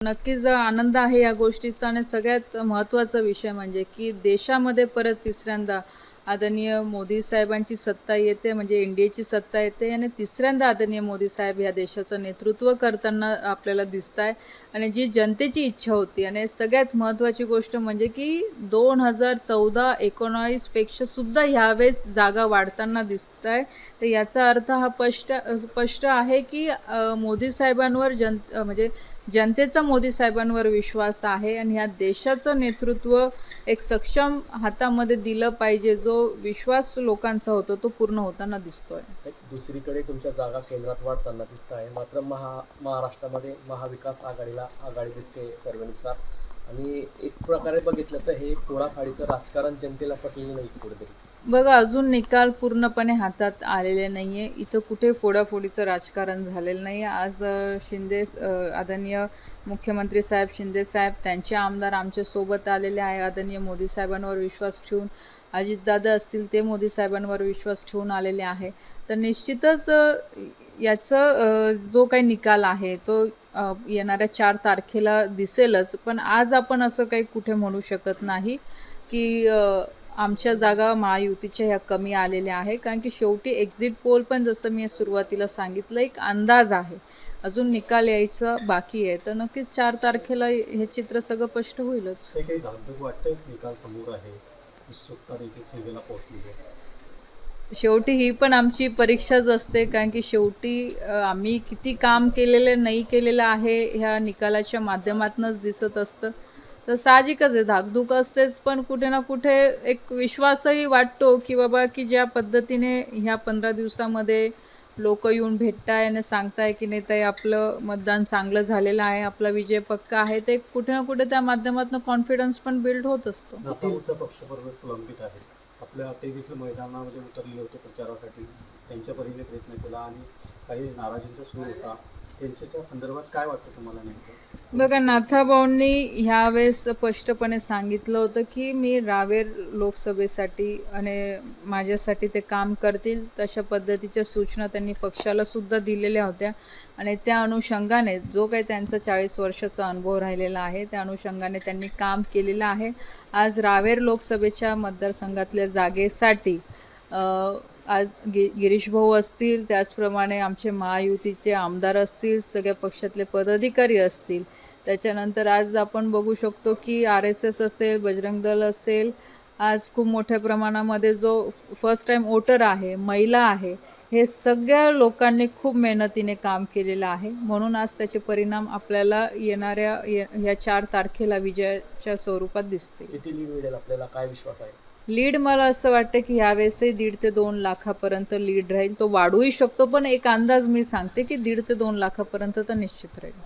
नक्कीच आनंद आहे या गोष्टीचा आणि सगळ्यात महत्त्वाचा विषय म्हणजे की देशामध्ये परत तिसऱ्यांदा आदरणीय मोदी साहेबांची सत्ता येते म्हणजे इंडियाची सत्ता येते आणि तिसऱ्यांदा आदरणीय मोदी साहेब ह्या देशाचं नेतृत्व करताना आपल्याला दिसत आहे आणि जी जनतेची इच्छा होती आणि सगळ्यात महत्त्वाची गोष्ट म्हणजे की दोन हजार चौदा एकोणावीसपेक्षा सुद्धा ह्यावेळेस जागा वाढताना दिसत आहे तर याचा अर्थ हा स्पष्ट स्पष्ट आहे की मोदी साहेबांवर जन म्हणजे जनतेचा मोदी साहेबांवर विश्वास आहे आणि ह्या देशाचं नेतृत्व एक सक्षम हातामध्ये दिलं पाहिजे जो विश्वास लोकांचा होतो तो पूर्ण होताना दिसतोय. दुसरीकडे तुमच्या जागा केंद्रात वाढताना दिसत आहे. मात्र महा महाराष्ट्रामध्ये महाविकास आघाडीला आघाडी दिसते सर्वेनुसार. आणि एक प्रकारे बघितलं तर हे फोडाफाडीचं राजकारण जनतेला पटलेलं नाही कुठेतरी बघा अजून निकाल पूर्णपणे हातात आलेले नाही आहे इथं कुठे फोडाफोडीचं राजकारण झालेलं नाही आहे आज शिंदे आदरणीय मुख्यमंत्री साहेब शिंदे साहेब त्यांचे आमदार आमच्यासोबत आलेले आहे. आदरणीय मोदी साहेबांवर विश्वास ठेवून अजितदादा असतील ते मोदी साहेबांवर विश्वास ठेवून आलेले आहे. तर निश्चितच याचं जो काही निकाल आहे तो येणाऱ्या चार तारखेला दिसेलच. पण आज आपण असं काही कुठे म्हणू शकत नाही की आमच्या जागा महायुतीच्या ह्या कमी आलेल्या आहे कारण की शेवटी एक्झिट पोल पण जसं मी सुरुवातीला सांगितलं एक अंदाज आहे. अजून निकाल यायचं बाकी आहे तर नक्कीच चार तारखेला हे चित्र सगळं स्पष्ट होईलच. शेवटी ही पण आमची परीक्षाच असते कारण की शेवटी आम्ही किती काम केलेलं नाही केलेलं आहे ह्या निकालाच्या माध्यमातूनच दिसत असतं. तर साहजिकच आहे. धाकधूक असतेच पण कुठे ना कुठे एक विश्वासही वाटतो की बाबा की ज्या पद्धतीने ह्या पंधरा दिवसामध्ये लोक येऊन भेटताय आणि सांगताय की नाही ताई आपलं मतदान चांगलं झालेलं आहे आपला विजय पक्का आहे ते कुठे ना कुठे त्या माध्यमातून कॉन्फिडन्स पण बिल्ड होत असतो. नाताळचा प्रलंबित आहे. आपल्या ते देखील मैदानामध्ये उतरले होते प्रचारासाठी. त्यांच्या परीने प्रयत्न केला आणि काही नाराजींचा सूर होता. त्यांच्या संदर्भात काय वाटतं तुम्हाला नेमकं? बघा नाथाभाऊंनी ह्यावेळेस स्पष्टपणे सांगितलं होतं की मी रावेर लोकसभेसाठी आणि माझ्यासाठी ते काम करतील तशा पद्धतीच्या सूचना त्यांनी पक्षाला सुद्धा दिलेल्या होत्या. आणि त्या अनुषंगाने जो काही त्यांचा चाळीस वर्षाचा अनुभव राहिलेला आहे त्या अनुषंगाने त्यांनी काम केलेलं आहे. आज रावेर लोकसभेच्या मतदारसंघातल्या जागेसाठी आज गिरीश गिरीशभाऊ असतील त्याचप्रमाणे आमचे महायुतीचे आमदार असतील सगळ्या पक्षातले पदाधिकारी असतील. त्याच्यानंतर आज आपण बघू शकतो की आर एस एस असेल बजरंग दल असेल आज खूप मोठ्या प्रमाणामध्ये जो फर्स्ट टाईम वोटर आहे महिला आहे हे सगळ्या लोकांनी खूप मेहनतीने काम केलेलं आहे. म्हणून आज त्याचे परिणाम आपल्याला येणाऱ्या ये- या चार तारखेला विजयाच्या स्वरूपात दिसतील. किती लीड मिळेल आपल्याला? काय विश्वास आहे? लीड मला असं वाटतं की ह्यावेळेसही दीड ते दोन लाखापर्यंत लीड राहील. तो वाढूही शकतो पण एक अंदाज मी सांगते की दीड ते दोन लाखापर्यंत तर निश्चित राहील.